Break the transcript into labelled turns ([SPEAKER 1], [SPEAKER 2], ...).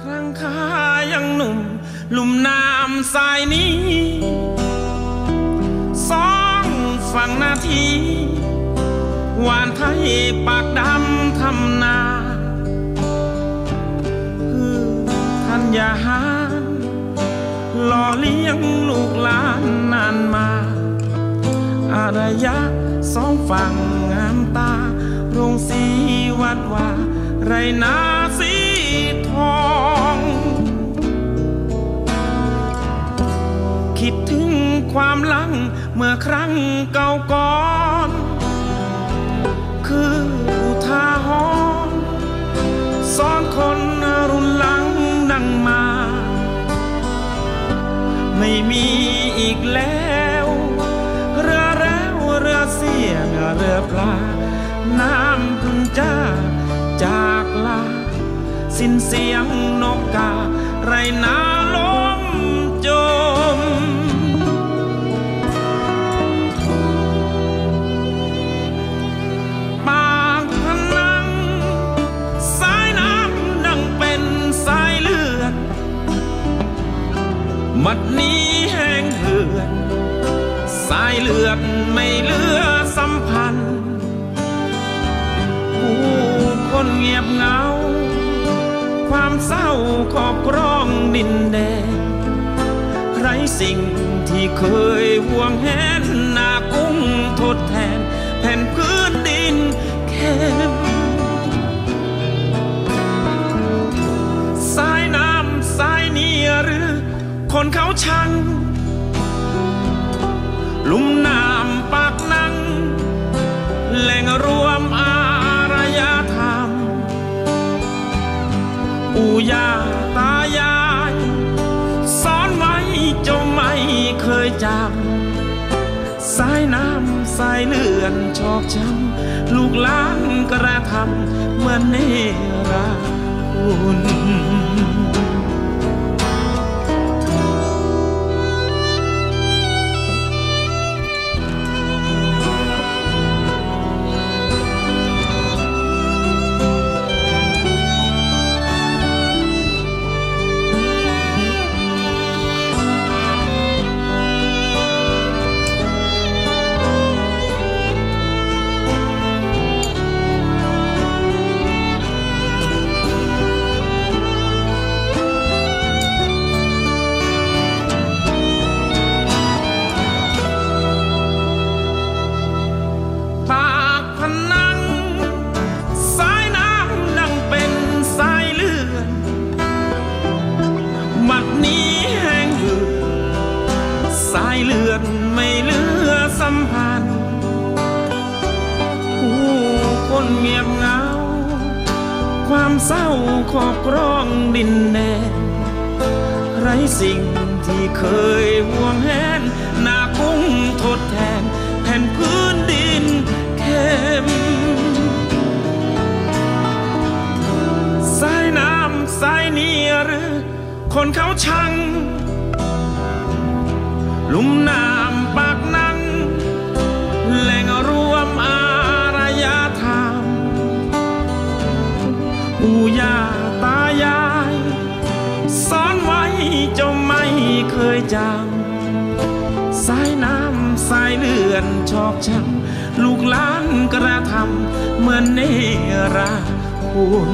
[SPEAKER 1] ครั้งข้ายังหนุ่ม ลุ่มน้ำสายนี้สองฝั่งนาทีหวานไทยปากดำทำนาคือทันยาหารหล่อเลี้ยงลูกหลานนานมาอารยะสองฝั่งงามตา โรงสีวัดว่าไรนา ความหลังเมื่อครั้งเก่าก่อน คืออุทาหรณ์สอนคนรุ่นหลังดังมา ไม่มีอีกแล้ว เรือแล้วเรือเสียงเรือปลา น้ำพึ่งจ้าจากลา สิ้นเสียงนกกาไรนา มัดนี้แห้งเหือดสายเลือดไม่เลือสัมพันธ์ผู้คนเงียบเหงา ความเศร้าขอบกร้องดินแดนไรสิ่งที่เคยห่วงแหนนากุ้ คนเขาชัง ลุ่มน้ำปากนัง แหล่งรวมอารยธรรมปู่ย่าตายาย สอนไว้จ้าไม่เคยจำสายน้ำสายเลื่อนชอกช้ำลูกหลานกระทำเหมือนเนราคุณ ความเศร้าขอบกร้องดินแดนไรสิ่งที่เคยห่วงแหนนากุ้งทดแทนแผ่นพื้นดินเข้มสายน้ำสายนี้หรือคนเขาชัง ลุ่มน้ำ ยจำสายน้ำสายเลื่อนชอกช้ำลูกหลานกระทำเหมือนเนราคุณ